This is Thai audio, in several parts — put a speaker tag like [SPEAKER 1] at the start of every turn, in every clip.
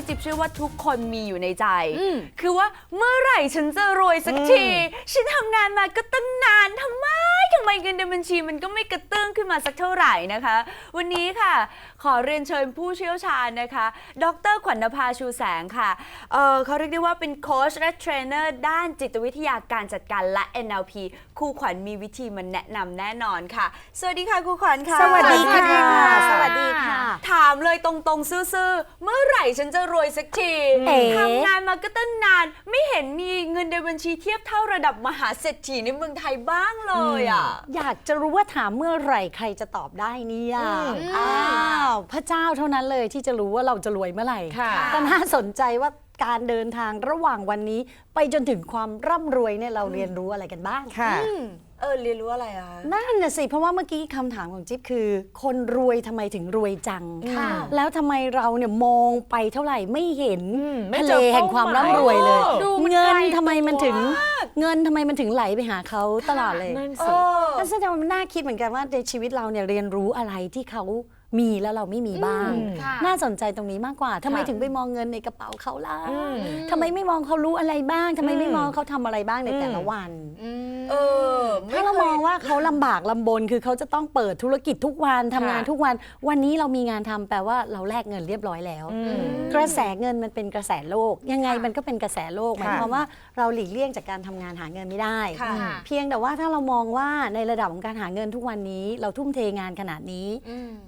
[SPEAKER 1] ที่จิ๊บเชื่อว่าทุกคนมีอยู่ในใจ
[SPEAKER 2] อืม
[SPEAKER 1] คือว่าเมื่อไหร่ฉันจะรวยสักที ฉันทำงานมาก็ตั้งนานทำไมทำ ไมเงินในบัญชีมันก็ไม่กระเตื้องขึ้นมาสักเท่าไหร่นะคะ วันนี้ค่ะ ขอเรียนเชิญผู้เชี่ยวชาญนะคะ ดรขวัญนภาชูแสงค่ะเอ่อเขาเรียกได้ว่าเป็นโค้ชและเทรนเนอร์ด้านจิตวิทยาการจัดการและ NLP ครูขวัญมีวิธีมาแนะนำแน่นอนค่ะ สวัสดีค่ะครูขวัญค่ะ
[SPEAKER 3] สวัสดีค่ะ
[SPEAKER 1] สวัสดีค่ะ ถามเลยตรงๆซื่อๆเมื่อไหร่ฉันจะรวยสักที
[SPEAKER 3] เอ๋
[SPEAKER 1] ทำงานมาก็ตั้งนาน ไม่เห็นมีเงินในบัญชีเทียบเท่าระดับมหาเศรษฐีในเมืองไทยบ้างเลยอะ
[SPEAKER 3] อยากจะรู้ว่าถามเมื่อไหร่ใครจะตอบได้เนี่ยอ้าวพระเจ้าเท่านั้นเลยที่จะรู้ว่าเราจะรวยเมื่อไหร่
[SPEAKER 2] ค่ะ
[SPEAKER 3] ก็น่าสนใจว่าการเดินทางระหว่างวันนี้ ไปจนถึงความร่ำรวยเนี่ยเราเรียนรู้อะไรกันบ้าง
[SPEAKER 2] ค่ะ
[SPEAKER 1] เออเรียนรู้อะไรอะ
[SPEAKER 3] นั่นน่ะสิ เพราะว่าเมื่อกี้คำถามของจิ๊บคือ คนรวยทำไมถึงรวยจัง
[SPEAKER 2] ค่ะ
[SPEAKER 3] แล้วทำไมเราเนี่ยมองไปเท่าไหร่ไม่เห็น
[SPEAKER 2] อืมไม่
[SPEAKER 3] ทะ
[SPEAKER 2] เจ
[SPEAKER 3] เล
[SPEAKER 2] อ
[SPEAKER 3] แห่งความร่ำรวยเลย
[SPEAKER 2] ดู
[SPEAKER 3] เงินทำไมมันถึง เงินทำไมมันถึงไหลไปหาเขาตลอดเลย
[SPEAKER 2] นั่น
[SPEAKER 1] เอ
[SPEAKER 2] สิ
[SPEAKER 1] อ
[SPEAKER 3] นั่นแสดงว่ามันน่าคิดเหมือนกันว่าในชีวิตเราเนี่ยเรียนรู้อะไรที่เขามีแล้วเราไม่มีบ้าง
[SPEAKER 2] อืม
[SPEAKER 4] ค่ะ
[SPEAKER 3] น่าสนใจตรงนี้มากกว่าทำไม
[SPEAKER 2] ค่ะ
[SPEAKER 3] ถึงไปมองเงินในกระเป๋าเขาล่ะ
[SPEAKER 2] อืม
[SPEAKER 3] ทำไมไม่มองเขารู้อะไรบ้างทำไมไม่
[SPEAKER 2] อืม
[SPEAKER 3] มองเขาทำอะไรบ้างใน
[SPEAKER 2] อืม
[SPEAKER 3] แต่ละวัน
[SPEAKER 1] เออ
[SPEAKER 3] ถ้าเรามองว่าเขาลำบากลำบนคือเขาจะต้องเปิดธุรกิจทุกวันทำงาน
[SPEAKER 2] ค่ะ
[SPEAKER 3] ทุกวัน วันนี้เรามีงานทำแปลว่าเราแลกเงินเรียบร้อยแล้ว
[SPEAKER 2] อืม
[SPEAKER 3] กระแสเงินมันเป็นกระแสโลก ยังไงมันก็เป็นกระแสโลกหมาย
[SPEAKER 2] ค่ะ
[SPEAKER 3] ความว่าเราหลีกเลี่ยงจากการทำงานหาเงินไม่ได้
[SPEAKER 1] ค่ะ
[SPEAKER 3] เพียงแต่ว่าถ้าเรามองว่าในระดับของการหาเงินทุกวันนี้ เราทุ่มเทงานขนาดนี้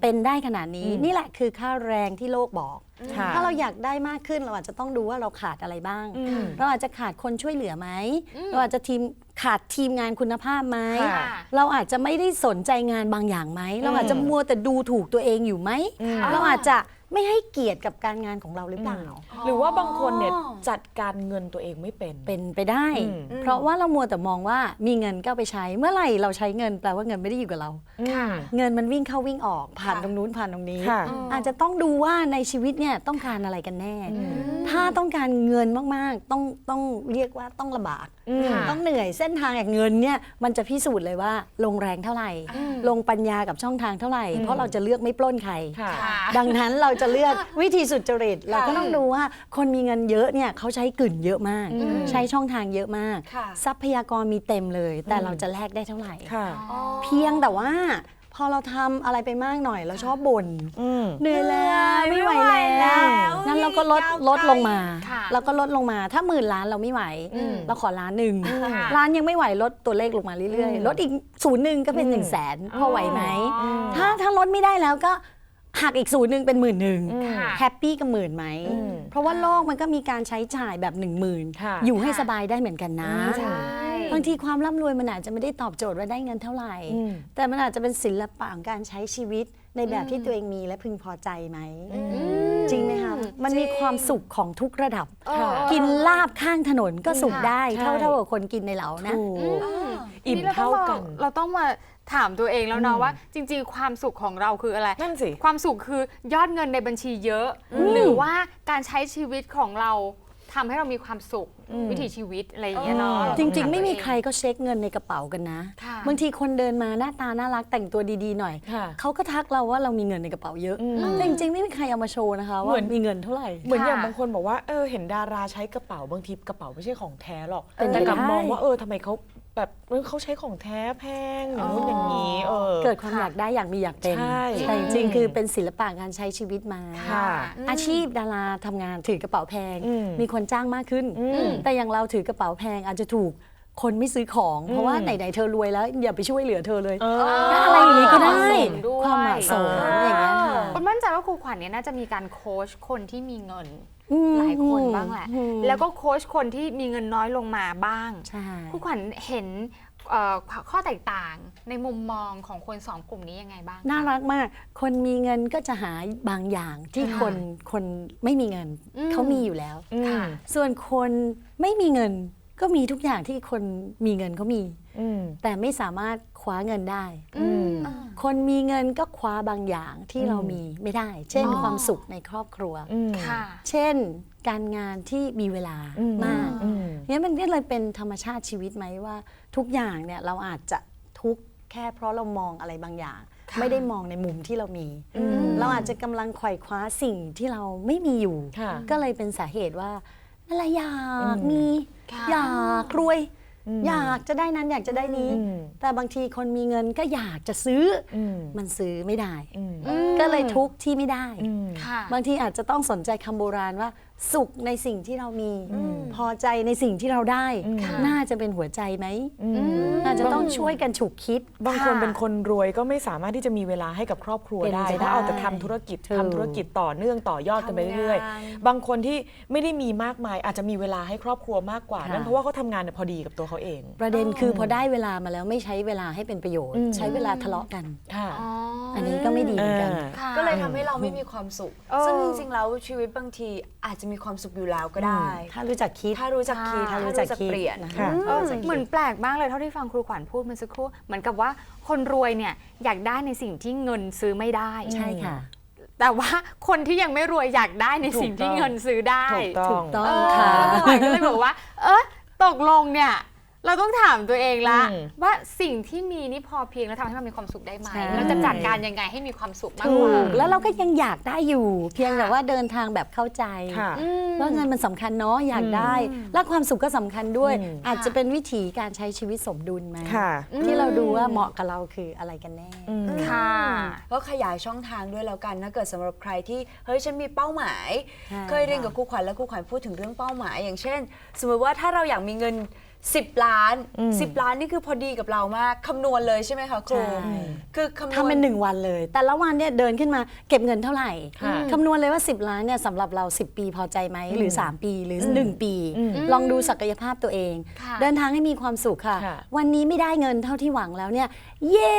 [SPEAKER 3] เป็นได้ขนาดนี้
[SPEAKER 2] อืม
[SPEAKER 3] นี่แหละคือค่าแรงที่โลกบอก
[SPEAKER 2] ค่ะ
[SPEAKER 3] ถ้าเราอยากได้มากขึ้นเราอาจจะต้องดูว่าเราขาดอะไรบ้าง
[SPEAKER 2] อืม
[SPEAKER 3] เราอาจจะขาดคนช่วยเหลือไหมเราอาจจะทีมขาดทีมงานคุณภาพไหม
[SPEAKER 2] ค่ะ
[SPEAKER 3] เราอาจจะไม่ได้สนใจงานบางอย่างไหม เราอาจจะมัวแต่ดูถูกตัวเองอยู่ไหม
[SPEAKER 2] อืม
[SPEAKER 3] เราอาจจะ ไม่ให้เกียรติกับการงานของเราหรือเปล่า
[SPEAKER 2] หรือว่าบางคนเนี่ยจัดการเงินตัวเองไม่เป็น
[SPEAKER 3] เป็นไปได้
[SPEAKER 2] อืม
[SPEAKER 3] เพราะว่าเรามัวแต่มองว่ามีเงินก็เอาไปใช้ เมื่อไหร่เราใช้เงินแปลว่าเงินไม่ได้อยู่กับเรา
[SPEAKER 2] ค่ะ
[SPEAKER 3] เงินมันวิ่งเข้าวิ่งออกผ่าน
[SPEAKER 1] ค่ะ
[SPEAKER 3] ตรงนู้นผ่านตรงนี้
[SPEAKER 2] ค่ะ
[SPEAKER 3] อาจจะต้องดูว่าในชีวิตเนี่ยต้องการอะไรกันแน่ถ้าต้องการเงินมากๆ ต้องต้องเรียกว่าต้องลำบาก
[SPEAKER 2] อืม
[SPEAKER 3] ต้องเหนื่อยเส้นทางแห่งเงินเนี่ยมันจะพิสูจน์เลยว่าลงแรงเท่าไหร่ ลงปัญญากับช่องทางเท่าไหร่เพราะเราจะเลือกไม่ปล้นใคร
[SPEAKER 2] ค่ะ
[SPEAKER 3] ดังนั้นเราจะเลือกวิธีสุจริต เราก็ต้องดูว่าคนมีเงินเยอะเนี่ยเขาใช้กลืนเยอะมาก
[SPEAKER 2] อืม
[SPEAKER 3] ใช้ช่องทางเยอะมาก
[SPEAKER 1] ค่ะ
[SPEAKER 3] ทรัพยากรมีเต็มเลย แต่เราจะแลกได้เท่าไหร่
[SPEAKER 2] ค่ะ
[SPEAKER 3] เพียงแต่ว่าพอเราทำอะไรไปมากหน่อยเราชอบบ่น
[SPEAKER 2] อืม
[SPEAKER 3] เหนื่อยแล้ว
[SPEAKER 1] ไม่
[SPEAKER 3] ไม่
[SPEAKER 1] ไห
[SPEAKER 3] ไห
[SPEAKER 1] ว
[SPEAKER 3] ว
[SPEAKER 1] แล้
[SPEAKER 3] แล้ววงั้นเราก็ลด
[SPEAKER 1] ยาวไกล
[SPEAKER 3] ลดลงมา
[SPEAKER 4] ค่ะ
[SPEAKER 3] เราก็ลดลงมา ถ้าหมื่นล้านเราไม่ไหว
[SPEAKER 2] อืม
[SPEAKER 3] เราขอล้านหนึ่ง
[SPEAKER 4] ค่ะ
[SPEAKER 3] ล้านยังไม่ไหวลดตัวเลขลงมาเรื่อย
[SPEAKER 2] อืม
[SPEAKER 3] ๆลดอีกศูนย์หนึ่งก็เป็น
[SPEAKER 2] อืม
[SPEAKER 3] หนึ่งแสนพอไหวไหม
[SPEAKER 4] อ๋อ
[SPEAKER 3] ถ้าถ้าลดไม่ได้แล้วก็ หักอีกศูนย์หนึ่งเป็นหมื่นหนึ่ง
[SPEAKER 2] อืม
[SPEAKER 4] ค่ะ
[SPEAKER 3] แฮปปี้กับหมื่นไหม
[SPEAKER 2] อืม
[SPEAKER 3] เพราะว่าโลกมันก็มีการใช้จ่ายแบบหนึ่งหมื่น
[SPEAKER 2] ค่ะ
[SPEAKER 3] อยู่ให้
[SPEAKER 4] ค่ะ
[SPEAKER 3] สบายได้เหมือนกันนะ
[SPEAKER 2] อืม
[SPEAKER 4] ใช่
[SPEAKER 3] บางทีความร่ำรวยมันอาจจะไม่ได้ตอบโจทย์ว่าได้เงินเท่าไหร่
[SPEAKER 2] อืม
[SPEAKER 3] แต่มันอาจจะเป็นศิลปะของการใช้ชีวิตในแบบที่ตัวเองมีและพึงพอใจไหม จริงไหมคะมันมีความสุขของทุกระดับ
[SPEAKER 2] ค่ะ
[SPEAKER 3] กินลาบข้างถนนก็สุขได้
[SPEAKER 2] ใช่
[SPEAKER 3] เท่าเท่ากับคนกินในเหลานะ
[SPEAKER 2] ถูก
[SPEAKER 4] ที
[SPEAKER 2] อิ่ม
[SPEAKER 4] นี้ร
[SPEAKER 2] เท่า
[SPEAKER 4] ต้องม
[SPEAKER 2] กัน
[SPEAKER 4] เราต้องมา ถามตัวเองแล้วเนาะ
[SPEAKER 2] อืม
[SPEAKER 4] ว่า จริง ๆ ความสุขของเราคืออะไร
[SPEAKER 2] นั่นสิ
[SPEAKER 4] ความสุขคือยอดเงินในบัญชีเยอะ หรือว่าการใช้ชีวิตของเราทำให้เรามีความสุข
[SPEAKER 2] อืม
[SPEAKER 4] วิถีชีวิตอะไรอย่างเงี้ยเนาะ
[SPEAKER 2] อ๋อ
[SPEAKER 4] เา
[SPEAKER 3] จ
[SPEAKER 4] ต้อง
[SPEAKER 3] ริงๆไม่มี
[SPEAKER 4] ถาตัวเอ
[SPEAKER 3] ใครก็เช็คเงินในกระเป๋ากันนะ
[SPEAKER 4] ค่ะ
[SPEAKER 3] บางทีคนเดินมาหน้าตาน่ารักแต่งตัวดีๆหน่อย
[SPEAKER 2] ค่ะ
[SPEAKER 3] เขาก็ทักเราว่าเรามีเงินในกระเป๋าเยอะ
[SPEAKER 2] อืม
[SPEAKER 3] แต่จริงๆไม่มีใครเอามาโชว์นะคะ
[SPEAKER 2] เห
[SPEAKER 3] ว่า
[SPEAKER 2] มือน
[SPEAKER 3] มีเงินเท่าไหร่
[SPEAKER 2] เหมือนอย่าง
[SPEAKER 4] ค่ะ
[SPEAKER 2] บางคนบอกว่าเออเห็นดาราใช้กระเป๋าบางทีกระเป๋าไม่ใช่ของแท้หรอก
[SPEAKER 3] เป็นไป
[SPEAKER 2] แต่กลับ
[SPEAKER 3] ได้
[SPEAKER 2] มองว่าเออทำไมเขา แบบเออเขาใช้ของแท้แพงอย่างนู้นอย่างนี้เออ
[SPEAKER 3] เกิดความอยากได้อยากมีอยากเป็น
[SPEAKER 2] ใช่
[SPEAKER 3] แต่จริงๆคือเป็นศิลปะการใช้ชีวิตมา
[SPEAKER 2] ค่ะ
[SPEAKER 3] อาชีพดาราทำงานถือกระเป๋าแพง
[SPEAKER 2] อืม
[SPEAKER 3] มีคนจ้างมากขึ้น
[SPEAKER 2] อืม
[SPEAKER 3] แต่อย่างเราถือกระเป๋าแพงอาจจะถูกคนไม่ซื้อของ เพราะว่า
[SPEAKER 2] อืม
[SPEAKER 3] ไหนๆเธอรวยแล้วอย่าไปช่วยเหลือเธอเลย
[SPEAKER 2] เอ
[SPEAKER 3] ก็อะไรอย่างนี้ก็ได้
[SPEAKER 4] เหมาะสมด้วย
[SPEAKER 3] ความเหมาะสม
[SPEAKER 2] อ่า
[SPEAKER 3] อย่างเงี้ยค่ะ
[SPEAKER 4] คนมั่นใจว่าครูขวัญเนี่ยน่าจะมีการโค้ชคนที่มีเงิน
[SPEAKER 3] อืม
[SPEAKER 4] หลายคนบ้างแหละ
[SPEAKER 3] อืม
[SPEAKER 4] แล้วก็โค้ชคนที่มีเงินน้อยลงมาบ้าง
[SPEAKER 3] ใช่
[SPEAKER 4] ครูขวัญเห็นเอ่อข้อแตกต่างในมุมมองของคนสองกลุ่มนี้ยังไงบ้างคะ
[SPEAKER 3] น่ารักมาก คนมีเงินก็จะหาบางอย่างที่
[SPEAKER 4] ค่ะ
[SPEAKER 3] คนคนไม่มีเงิน
[SPEAKER 4] อืม
[SPEAKER 3] เขามีอยู่แล้ว
[SPEAKER 2] อืม
[SPEAKER 4] ค่ะ
[SPEAKER 3] ส่วนคนไม่มีเงิน ก็มีทุกอย่างที่คนมีเงินเขามี
[SPEAKER 2] อืม
[SPEAKER 3] แต่ไม่สามารถคว้าเงินได้
[SPEAKER 2] อืม
[SPEAKER 3] คนมีเงินก็คว้าบางอย่างที่
[SPEAKER 2] อืม
[SPEAKER 3] เรามีไม่ได้ เช่น
[SPEAKER 4] อ๋อ
[SPEAKER 3] ความสุขในครอบครัว
[SPEAKER 2] อืม
[SPEAKER 4] ค่ะ
[SPEAKER 3] เช่น การงานที่มีเวลา
[SPEAKER 2] อืม
[SPEAKER 3] มาก
[SPEAKER 2] อืม
[SPEAKER 3] เนี่ยมันก็เลยเป็นธรรมชาติชีวิตไหมว่า ทุกอย่างเนี่ยเราอาจจะทุกข์แค่เพราะเรามองอะไรบางอย่างไม่ได้มองในมุมที่เรามีเราอาจจะกำลังไขว่คว้าสิ่งที่เราไม่มีอยู่
[SPEAKER 2] ค่ะ
[SPEAKER 3] ก็เลยเป็นสาเหตุว่า นั่นแหละอยาก
[SPEAKER 2] อืม
[SPEAKER 3] มี
[SPEAKER 1] ค่ะ
[SPEAKER 3] อยากรวย
[SPEAKER 2] อืม
[SPEAKER 3] อยากจะได้นั้นอยากจะได้นี้
[SPEAKER 2] อืม
[SPEAKER 3] แต่บางทีคนมีเงินก็อยากจะซื้ออ
[SPEAKER 2] อืม
[SPEAKER 3] มันซื้อไม่ได้
[SPEAKER 2] อืม
[SPEAKER 3] ก็เลยทุกข์ที่ไม่ได้
[SPEAKER 2] อืม
[SPEAKER 4] ค่ะ
[SPEAKER 3] บางทีอาจจะต้องสนใจคำโบราณว่า สุขในสิ่งที่เรามี พอใจในสิ่งที่เราได้
[SPEAKER 2] อืม
[SPEAKER 3] น่าจะเป็นหัวใจไหม
[SPEAKER 2] อืม
[SPEAKER 3] น่าจะต้องช่วยกันฉุกคิด
[SPEAKER 2] บางคนเป็นคนรวยก็ไม่สามารถที่จะมีเวลาให้กับครอบครัว
[SPEAKER 3] เป็น
[SPEAKER 2] ได้
[SPEAKER 3] ไป
[SPEAKER 2] เพราะเอาแต่
[SPEAKER 3] ได้
[SPEAKER 2] ทำธุรกิจ
[SPEAKER 3] ถูก
[SPEAKER 2] ทำธุรกิจต่อเนื่องต่อยอดกันไปเรื่อย
[SPEAKER 1] ทำงาน
[SPEAKER 2] ๆบางคนที่ไม่ได้มีมากมายอาจจะมีเวลาให้ครอบครัวมากกว่า
[SPEAKER 3] ค่ะ
[SPEAKER 2] นั่นเพราะว่าเขาทำงานเนี่ยพอดีกับตัวเขาเอง
[SPEAKER 3] ประเด็นคือพอได้เวลามาแล้วไม่ใช้เวลาให้เป็นประโยชน์
[SPEAKER 2] อืม
[SPEAKER 3] ใช้เวลาทะเลาะกัน
[SPEAKER 2] ค่ะ
[SPEAKER 3] อันนี้ก็ไม่ดีเหมือนกัน
[SPEAKER 2] อ่า
[SPEAKER 1] ก็เลยทำให้เราไม่มีความสุข
[SPEAKER 4] เออ
[SPEAKER 1] ซึ่งจริงๆแล้วชีวิตบางที อาจจะมีความสุขอยู่แล้วก็ได้
[SPEAKER 3] ถ้ารู้จักคิด
[SPEAKER 1] ถ้ารู้จักคิด
[SPEAKER 3] ถ้า
[SPEAKER 1] ถ้า
[SPEAKER 3] รู้
[SPEAKER 1] รู้
[SPEAKER 3] จั
[SPEAKER 1] จั
[SPEAKER 3] ก
[SPEAKER 1] ก
[SPEAKER 3] คิด
[SPEAKER 1] เปลี่ยน
[SPEAKER 3] นะคะ
[SPEAKER 2] ค่ะ
[SPEAKER 4] เออเหมือนแปลกมากเลยเท่าที่ฟังครูขวัญพูดเมื่อสักครู่เหมือนกับว่าคนรวยเนี่ยอยากได้ในสิ่งที่เงินซื้อไม่ได้
[SPEAKER 3] ใช่ค่ะ
[SPEAKER 4] แต่ว่าคนที่ยังไม่รวยอยากได้ในสิ่งที่
[SPEAKER 2] ถูกต้อง
[SPEAKER 4] เงินซื้อได้
[SPEAKER 2] ถูกต้
[SPEAKER 3] ถู
[SPEAKER 2] อง
[SPEAKER 3] กต้อง
[SPEAKER 4] เออ
[SPEAKER 3] ค่ะ
[SPEAKER 4] แล้วครูขวัญก็เลยบอกว่า เออตกลงเนี่ย เราต้องถามตัวเองละ
[SPEAKER 2] อืม
[SPEAKER 4] ว่าสิ่งที่มีนี่พอเพียงแล้วทำให้เรามีความสุขได้ไหม
[SPEAKER 3] ใช่
[SPEAKER 4] เราจะจัดการยังไงให้มีความสุขมาก
[SPEAKER 3] ถู
[SPEAKER 4] กว่า
[SPEAKER 3] กแล้วเราก็ยังอยากได้อยู่ เพียงแต่ว่าเดินทางแบบเข้าใจ
[SPEAKER 2] ค่ะ
[SPEAKER 3] ว่าเงินมันสำคัญเนาะอยากได้ และความสุขก็สำคัญด้วย
[SPEAKER 2] อืม
[SPEAKER 3] อาจจะเป็นวิธีการใช้ชีวิตสมดุลไหม
[SPEAKER 2] ค่ะ
[SPEAKER 3] ที่เราดูว่าเหมาะกับเราคืออะไรกันแน่
[SPEAKER 2] อืม
[SPEAKER 4] ค่ะ
[SPEAKER 1] ก็ขยายช่องทางด้วยแล้วกันถ้าเกิดสำหรับใครที่เฮ้ยฉันมีเป้าหมาย
[SPEAKER 3] ใช่
[SPEAKER 1] เคยเรียนกับครูขวัญแล้วครูขวัญพูดถึงเรื่องเป้าหมาย อย่างเช่น สมมติว่าถ้าเราอยากมีเงิน 10 ล้าน
[SPEAKER 2] อืม
[SPEAKER 1] 10 ล้านนี่คือพอดีกับเรามากคำนวณเลยใช่ไหมคะครู
[SPEAKER 3] ใช่
[SPEAKER 1] คือคำนวณ
[SPEAKER 3] ทำเป็นหนึ่งวันเลย แต่ละวันเนี่ยเดินขึ้นมาเก็บเงินเท่าไหร่
[SPEAKER 2] ค่ะ
[SPEAKER 3] คำนวณเลยว่า 10 ล้านเนี่ยสำหรับเรา 10 ปีพอใจไหมหรือ 3 ปีหรือ 1 ปี
[SPEAKER 2] อืม
[SPEAKER 3] ลองดูศักยภาพตัวเอง
[SPEAKER 4] ค่ะ
[SPEAKER 3] เดินทางให้มีความสุขค่ะ
[SPEAKER 2] ค่ะ
[SPEAKER 3] วันนี้ไม่ได้เงินเท่าที่หวังแล้วเนี่ย เย่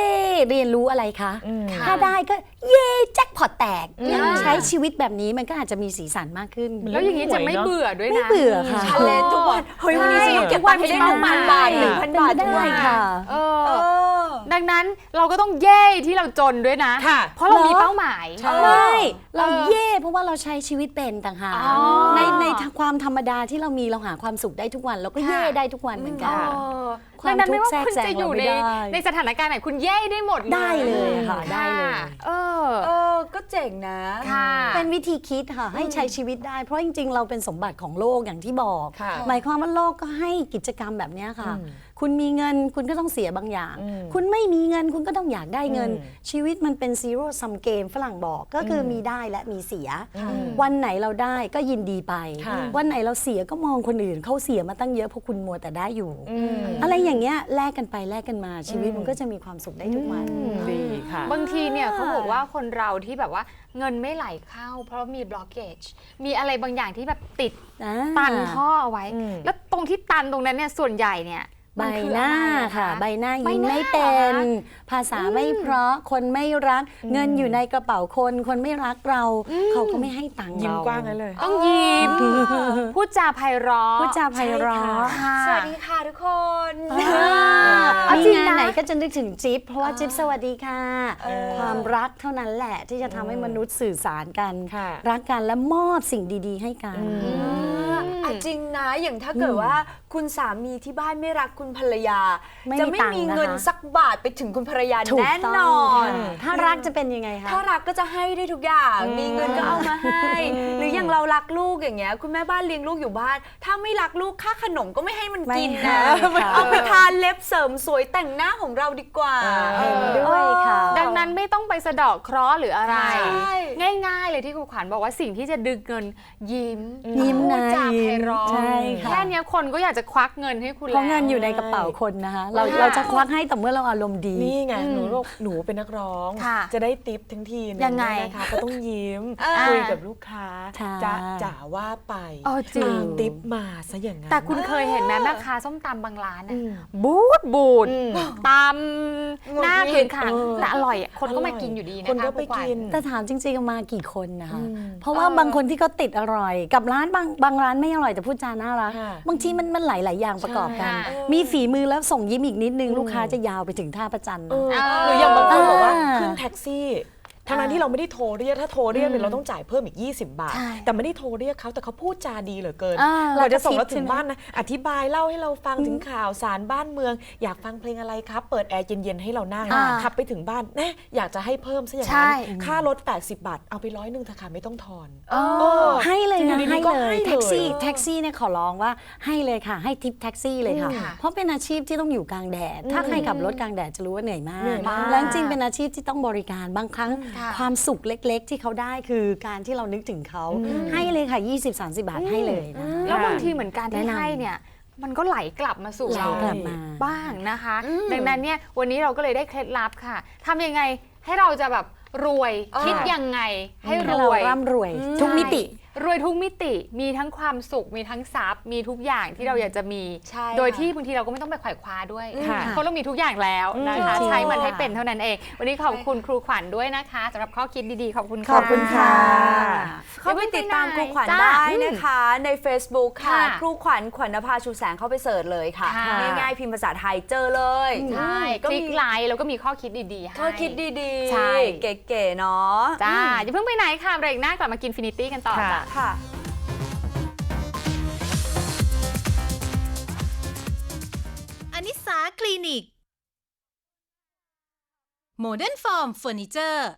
[SPEAKER 3] เรียนรู้อะไรคะ
[SPEAKER 2] อืม
[SPEAKER 3] ถ้าได้ก็เย่แจ็คพอตแตก
[SPEAKER 2] อืม
[SPEAKER 3] ใช้ชีวิตแบบนี้มันก็อาจจะมีสีสันมากขึ้น
[SPEAKER 4] แล้วอย่างนี้จะไม่เบื่อด้วยนะ
[SPEAKER 3] ไม่เบื่อค่ะ
[SPEAKER 1] ชาเลนจ์ทุกวัน เฮ้ยวันนี้ ฉันต้องเก็บตังค์ให้ได้หนึ่งพันบาทหนึ่งพันบาท
[SPEAKER 3] เป็นไปได้ค่ะ
[SPEAKER 4] เอ
[SPEAKER 1] เอ
[SPEAKER 4] อ
[SPEAKER 1] อ
[SPEAKER 4] ดังนั้นเราก็ต้องเย่ที่เราจนด้วยนะ
[SPEAKER 2] ค่ะ
[SPEAKER 4] เพราะเรามี
[SPEAKER 3] เหรอ
[SPEAKER 4] เป้าหมาย
[SPEAKER 2] ใช่
[SPEAKER 3] ไม่เรา
[SPEAKER 4] เออ
[SPEAKER 3] เย่เพราะว่าเราใช้ชีวิตเป็นต่างหาก
[SPEAKER 4] อ๋อ
[SPEAKER 3] ในในความธรรมดาที่เรามีเราหาความสุขได้ทุกวัน เราก็เย่
[SPEAKER 4] ค่ะ
[SPEAKER 3] ได้ทุกวันเหมือนกัน
[SPEAKER 2] ค่ะ
[SPEAKER 4] เออ
[SPEAKER 3] ความ
[SPEAKER 4] ดังนั้นไม่ว่า
[SPEAKER 3] ทุกข์
[SPEAKER 4] คุณ
[SPEAKER 3] แทรก
[SPEAKER 4] จะอยู่
[SPEAKER 3] แซงเราไม่
[SPEAKER 4] ใน
[SPEAKER 3] ได้
[SPEAKER 4] ในสถานการณ์ไหนคุณเย่ได้หมด
[SPEAKER 3] ได้เลยค่ะได้เลย
[SPEAKER 4] ค่ะเออ
[SPEAKER 1] เออก็เจ๋งนะ
[SPEAKER 4] ค่ะ
[SPEAKER 3] เป็นวิธีคิดค่ะ ให้ใช้ชีวิตได้ เพราะจริงๆ เราเป็นสมบัติของโลกอย่างที่บอก
[SPEAKER 2] ค่ะ
[SPEAKER 3] หมายความว่าโลกก็ให้กิจกรรมแบบเนี้ยค่ะ
[SPEAKER 2] อืม
[SPEAKER 3] คุณมีเงินคุณก็ต้องเสียบางอย่าง
[SPEAKER 2] อืม
[SPEAKER 3] คุณไม่มีเงินคุณก็ต้องอยากได้เงิน
[SPEAKER 2] อืม
[SPEAKER 3] ชีวิตมันเป็น zero sum game ฝรั่งบอกก็คืออมีได้และมีเสีย
[SPEAKER 2] ค่ะ
[SPEAKER 3] วันไหนเราได้ก็ยินดีไป
[SPEAKER 2] ค่ะ
[SPEAKER 3] วันไหนเราเสียก็มองคนอื่นเขาเสียมาตั้งเยอะเพราะคุณมัวแต่ได้อยู่
[SPEAKER 2] อืม
[SPEAKER 3] อะไรอย่างเงี้ยแลกกันไปแลกกันมาชีวิตมันก็จะมีความสุขได้ทุกวัน
[SPEAKER 2] ดีค่ะ
[SPEAKER 4] บางทีเนี่ยเขาบอกว่าคนเราที่แบบว่าเงินไม่ไหลเข้า เพราะมี blockage มีอะไรบางอย่างที่แบบติด
[SPEAKER 3] อ่า
[SPEAKER 4] ตันท่อเอาไว้
[SPEAKER 2] อืม
[SPEAKER 4] แล้วตรงที่ตันตรงนั้นเนี่ยส่วนใหญ่เนี่ย
[SPEAKER 3] ใบ
[SPEAKER 4] มันคือ
[SPEAKER 3] หน้า
[SPEAKER 4] อะไรอ
[SPEAKER 3] ค่ะ ใบหน้า
[SPEAKER 4] ใบ
[SPEAKER 3] ยิ้ม
[SPEAKER 4] หน้า
[SPEAKER 3] ไม่เป็
[SPEAKER 4] หร
[SPEAKER 3] น
[SPEAKER 4] อคะ
[SPEAKER 3] ภาษาไม่เพราะคนไม่รัก เงินอยู่ในกระเป๋าคน คนไม่รักเรา เขาก็ไม่ให้ตังค์
[SPEAKER 2] ยิ้ม
[SPEAKER 3] เรา
[SPEAKER 2] กว้างเลยเลย
[SPEAKER 4] ต้องยิ้มพูดจาไพเราะ
[SPEAKER 3] พูดจาไพเราะ
[SPEAKER 4] ค่ะ
[SPEAKER 1] สวัสดีค่ะทุกคน
[SPEAKER 4] เอา
[SPEAKER 3] มี
[SPEAKER 4] จริง
[SPEAKER 3] งาน
[SPEAKER 4] นะ
[SPEAKER 3] ไหนก็จะนึกถึงจิ๊บเพราะว่าจิ๊บสวัสดีค่ะ
[SPEAKER 1] เออ
[SPEAKER 3] ความรักเท่านั้นแหละที่จะทำให้มนุษย์สื่อสารกัน
[SPEAKER 2] ค่ะ
[SPEAKER 3] รักกันและมอบสิ่งดี ๆ ให้กัน
[SPEAKER 1] อ่ะจริงนะอย่างถ้าเกิดว่าคุณสามีที่บ้านไม่รักคุณภรรยา
[SPEAKER 3] ไม่มี
[SPEAKER 1] จะไม่
[SPEAKER 3] ตังค์
[SPEAKER 1] มี
[SPEAKER 3] นะคะ
[SPEAKER 1] เงินสักบาทไปถึงคุณภรรยา
[SPEAKER 3] ถูก
[SPEAKER 1] แน่
[SPEAKER 3] ต้
[SPEAKER 1] น
[SPEAKER 3] อ
[SPEAKER 1] องน
[SPEAKER 3] ค่ะถ้ารักจะเป็นยังไงคะ
[SPEAKER 1] ถ้ารักก็จะให้ได้ทุกอย่าง มีเงินก็เอามาให้ หรืออย่างเรารักลูกอย่างเงี้ย คุณแม่บ้านเลี้ยงลูกอยู่บ้าน ถ้าไม่รักลูกค่าขนมก็ไม่ให้มันกิน
[SPEAKER 3] ไม่
[SPEAKER 1] นะ
[SPEAKER 3] ให้ค่ะ
[SPEAKER 1] เอาไปทานเล็บเสริมสวยแต่งหน้าของเราดีกว่า
[SPEAKER 2] เออ
[SPEAKER 3] เห็นด้วยค่ะ
[SPEAKER 4] ดังนั้นไม่ต้องไปสะเดอกเคราะห์หรืออะไร
[SPEAKER 1] ใช่
[SPEAKER 4] ง่ายๆ เลยที่ครูขวัญบอกว่าสิ่งที่จะดึงเงินยิ้ม
[SPEAKER 3] ยิ้ม
[SPEAKER 4] พูด
[SPEAKER 3] นะ
[SPEAKER 4] จาไพเราะ
[SPEAKER 3] ใช่ค่ะ
[SPEAKER 4] แค่เนี้ยคนก็อยากจะควักเงินให้คุณ
[SPEAKER 3] เพราะ
[SPEAKER 4] แล้ว
[SPEAKER 3] เงินอยู่ในกระเป๋าคนนะคะ เรา
[SPEAKER 4] ค่ะ
[SPEAKER 3] เราจะควักให้แต่เมื่อเราอารมณ์ดี
[SPEAKER 2] นี่ไงหนูบอกหนูเป็นนักร้อง
[SPEAKER 4] ค่ะ
[SPEAKER 2] จะได้ติปทั้งทีหนึ
[SPEAKER 4] ยังไง
[SPEAKER 2] เนี่ยนะคะก็ต้องยิ้ม
[SPEAKER 1] อ่า
[SPEAKER 2] คุยกับลูกค้า
[SPEAKER 3] ใช่
[SPEAKER 2] จะจ๋าว่าไป
[SPEAKER 4] เออจริง
[SPEAKER 2] เอาติปมาซะอย่างนั้น
[SPEAKER 4] แต่คุณเคยเห็นไหมแม่ค้าส้มตำบางร้าน
[SPEAKER 2] อื
[SPEAKER 4] อะ
[SPEAKER 2] ม
[SPEAKER 4] บูดบูด
[SPEAKER 2] อืม
[SPEAKER 4] ตำหน้า
[SPEAKER 1] หงุดหงิ
[SPEAKER 4] คื
[SPEAKER 1] ด
[SPEAKER 4] นค่ะ
[SPEAKER 2] เออ
[SPEAKER 4] แต่อร่อยอะคนก็มา
[SPEAKER 2] อร่อย
[SPEAKER 4] กินอยู่ดีนะคะ
[SPEAKER 2] คนก็ไป
[SPEAKER 4] ณขวัญ
[SPEAKER 2] กิน
[SPEAKER 3] แต่ถามจริงๆ มากี่คนนะคะ
[SPEAKER 2] อืม
[SPEAKER 3] เพราะว่าบางคนที่เขาติดอร่อย กับร้านบางบางร้านไม่อร่อยแต่พูดจาน่ารัก
[SPEAKER 2] ค่ะ
[SPEAKER 3] บางทีมันมันหลายๆอย่างประกอบกัน
[SPEAKER 4] ใช่
[SPEAKER 3] มีฝีมือแล้วส่งยิ้มอีกนิดนึงลูกค้าจะยาวไปถึงท่าประจันทร์
[SPEAKER 2] เอ
[SPEAKER 3] นะ
[SPEAKER 2] อ
[SPEAKER 4] เออ
[SPEAKER 2] หรืออย่างบางคนบอกว่า
[SPEAKER 3] อ่า
[SPEAKER 2] ขึ้นแท็กซี่ ทั้งนั้นที่เราไม่ได้โทรเรียกถ้าโทรเรียกเนี่ย
[SPEAKER 4] อืม
[SPEAKER 2] เราต้องจ่ายเพิ่มอีก 20 บาท
[SPEAKER 4] ใช่
[SPEAKER 2] แต่ไม่ได้โทรเรียกเขาแต่เขาพูดจาดีเหลือเกิน
[SPEAKER 4] อ่า
[SPEAKER 2] เราจะส่งเรา
[SPEAKER 3] แล้วก็ทิป
[SPEAKER 2] ถึง
[SPEAKER 3] ใช่ไหม
[SPEAKER 2] บ้านนะอธิบายเล่าให้เราฟังถึงข่าวสารบ้านเมือง อยากฟังเพลงอะไรครับ เปิดแอร์เย็นๆให้เรานั่ง
[SPEAKER 4] อ่า
[SPEAKER 2] ขับไปถึงบ้านแน่อยากจะให้เพิ่มซะอย่าง
[SPEAKER 4] ใช่
[SPEAKER 2] นั้นค่ารถ 80 บาท เอาไปร้อยหนึ่งเถอะค่ะไม่ต้องทอน
[SPEAKER 4] อ๋อ
[SPEAKER 2] เออ
[SPEAKER 3] ให้เลย
[SPEAKER 2] อยู่
[SPEAKER 3] นะ
[SPEAKER 2] ดีๆ
[SPEAKER 3] ให้
[SPEAKER 2] ก็
[SPEAKER 3] เลย
[SPEAKER 2] ให้เลย
[SPEAKER 3] แท็กซี่แท็กซี่เนี่ยขอร้องว่าให้เลยค่ะ ให้ทิปแท็กซี่เลยค่ะ
[SPEAKER 2] อืม
[SPEAKER 3] เพราะเป็นอาชีพที่ต้องอยู่กลางแดด ถ้าใครขับรถกลางแดดจะรู้ว่าเหนื่อยมาก
[SPEAKER 2] เหนื่อยมาก
[SPEAKER 3] แล้วจริงๆเป็นอาชีพที่ต้องบริการบางครั้ง
[SPEAKER 4] ค่ะ
[SPEAKER 3] ความสุขเล็กๆ ที่เขาได้คือการที่เรานึกถึงเขาให้เลยค่ะ 20-30 บาทให้เลยนะ
[SPEAKER 4] แล้วบางทีเหมือนการที่
[SPEAKER 3] แนะนำ
[SPEAKER 4] ให้เนี่ยมันก็ไหลกลับมาสู่
[SPEAKER 3] ไหล
[SPEAKER 4] เรา
[SPEAKER 3] กลับมา
[SPEAKER 4] บ้างนะคะ ดังนั้นเนี่ยวันนี้เราก็เลยได้เคล็ดลับค่ะทำยังไงให้เราจะแบบรวย
[SPEAKER 1] อ่า
[SPEAKER 4] คิดยังไงให้ร
[SPEAKER 3] ให้เรา
[SPEAKER 4] วย
[SPEAKER 3] ร่ำรวย ทุกมิติ
[SPEAKER 4] รวยทุกมิติมีทั้งความสุขมีทั้งทรัพย์ มีทุกอย่างที่เราอยากจะมี
[SPEAKER 1] ใช่
[SPEAKER 4] โดย
[SPEAKER 1] ค่ะ
[SPEAKER 4] ที่บางทีเราก็ไม่ต้องไปขวายคว้าด้วย
[SPEAKER 2] ค่ะ
[SPEAKER 4] เพราะเรามีทุกอย่างแล้วนะคะ
[SPEAKER 3] อืม
[SPEAKER 4] ใช้มันให้เป็นเท่านั้นเอง วันนี้ขอบคุณครูขวัญด้วยนะคะสำหรับข้อคิดดีๆ ขอบคุณค่ะ
[SPEAKER 3] ขอบคุณค่ะ
[SPEAKER 1] เข้าไปติดตามครูขวัญ
[SPEAKER 4] จ้า
[SPEAKER 1] ได้นะคะ ใน Facebook ค่ะ
[SPEAKER 4] ค่ะ
[SPEAKER 1] ครูขวัญขวัญนภาชูแสงเข้าไปเสิร์ชเลยค่ะ
[SPEAKER 4] ค่ะ
[SPEAKER 1] ง่ายๆพิมพ์ภาษาไทยเจอเลย
[SPEAKER 4] ใช่
[SPEAKER 1] ก็
[SPEAKER 4] คลิ
[SPEAKER 1] มี
[SPEAKER 4] กไลค์แล้วก็มีข้อคิดดีๆให้
[SPEAKER 1] ก็คิดดีๆ
[SPEAKER 4] ใช่
[SPEAKER 1] เก๋ๆเนาะ
[SPEAKER 4] จ้าอย่าเพิ่งไปไหนค่ะเบรกหน้ากลับมากินฟินิตี้กันต่อ
[SPEAKER 2] ค่ะ
[SPEAKER 4] จ้ะ
[SPEAKER 1] ค่ะ
[SPEAKER 5] อนิสาคลินิก โมเดิร์นฟอร์มเฟอร์นิเจอร์